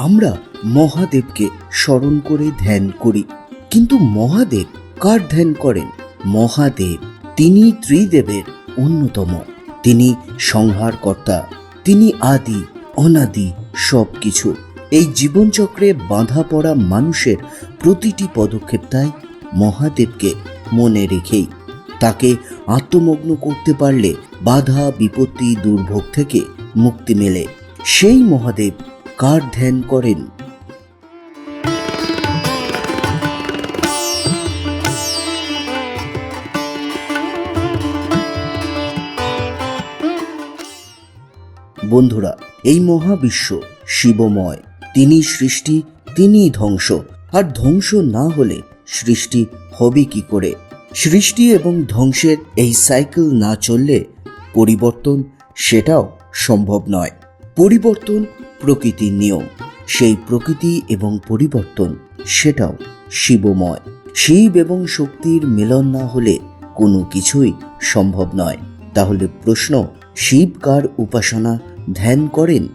আমরা মহাদেবকে স্মরণ করে ধ্যান করি। কিন্তু মহাদেব কার ধ্যান করেন? মহাদেব তিনি ত্রিদেবের অন্যতম। তিনি সংহারকর্তা, তিনি আদি, অনাদি সব কিছু এই জীবনচক্রে বাঁধা পড়া মানুষের প্রতিটি পদক্ষেপ তাই মহাদেবকে মনে রেখেই। তাকে আত্মমগ্ন করতে পারলে বাধা, বিপত্তি, দুর্ভোগ থেকে মুক্তি মেলে। সেই মহাদেব কার ধ্যান করেন? বন্ধুরা, এই মহাবিশ্ব শিবময়। তিনি সৃষ্টি তিনি ধ্বংস। আর ধ্বংস না হলে সৃষ্টি হবে কি করে? সৃষ্টি এবং ধ্বংসের এই সাইকেল না চললে পরিবর্তন সেটাও সম্ভব নয়। পরিবর্তন প্রকৃতির নিয়ম। সেই প্রকৃতি এবং পরিবর্তন, সেটাও শিবময়। শিব এবং শক্তির মিলন না হলে কোনো কিছুই সম্ভব নয়। তাহলে প্রশ্ন, শিব কার উপাসনা ধ্যান করেন?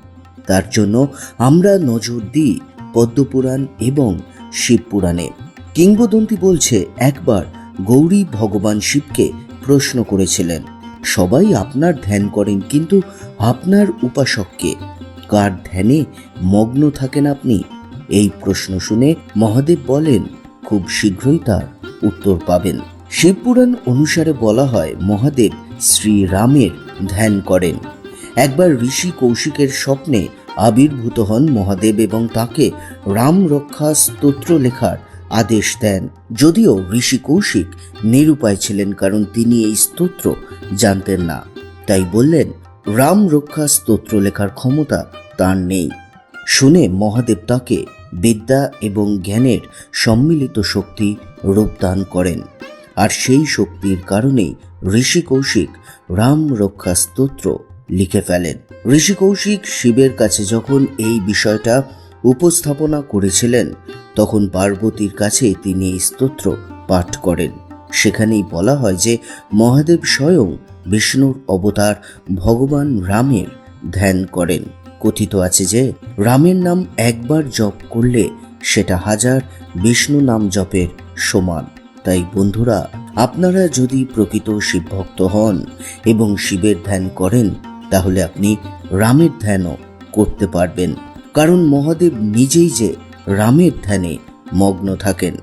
তার জন্য আমরা নজর দিই পদ্মপুরাণ এবং শিবপুরাণে। কিংবদন্তি বলছে, একবার গৌরী ভগবান শিবকে প্রশ্ন করেছিলেন, সবাই আপনার ধ্যান করেন, কিন্তু আপনার উপাসককে কার ধ্যানে মগ্ন থাকেন আপনি? এই প্রশ্ন শুনে মহাদেব বলেন, খুব শীঘ্রই তার উত্তর পাবেন। শিবপুরাণ অনুসারে বলা হয়, মহাদেব শ্রীরামের ধ্যান করেন। একবার ঋষি কৌশিকের স্বপ্নে আবির্ভূত হন মহাদেব এবং তাকে রাম রক্ষা স্তোত্র লেখার আদেশ দেন। যদিও ঋষি কৌশিক নিরুপায় ছিলেন, কারণ তিনি এই স্তোত্র জানতেন না। তাই বললেন রাম রক্ষা স্তোত্র লেখার ক্ষমতা তার নেই। শুনে মহাদেব তাকে বিদ্যা এবং জ্ঞানের সম্মিলিত শক্তি রূপদান করেন। আর সেই শক্তির কারণেই ঋষি কৌশিক রাম রক্ষা স্তোত্র লিখে ফেলেন। ঋষি কৌশিক শিবের কাছে যখন এই বিষয়টা উপস্থাপনা করেছিলেন, তখন পার্বতীর কাছে তিনি এই স্তোত্র পাঠ করেন। সেখানেই বলা হয় যে মহাদেব স্বয়ং বিষ্ণুর অবতার ভগবান রামের ধ্যান করেন। কথিত আছে যে রামের নাম একবার জপ করলে সেটা হাজার বিষ্ণু নাম জপের সমান। তাই বন্ধুরা, আপনারা যদি প্রকৃত শিবভক্ত হন এবং শিবের ধ্যান করেন, তাহলে আপনি রামের ধ্যানও করতে পারবেন। কারণ মহাদেব নিজেই যে রামের ধ্যানে মগ্ন থাকেন।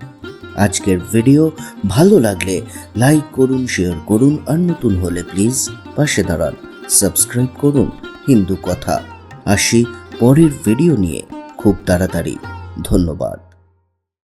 আজকের ভিডিও ভালো লাগলে লাইক করুন শেয়ার করুন, আর নতুন হলে প্লিজ পাশে দাঁড়ান। সাবস্ক্রাইব করুন, হিন্দু কথা। আসি পরের ভিডিও নিয়ে। খুব তাড়াতাড়ি। ধন্যবাদ।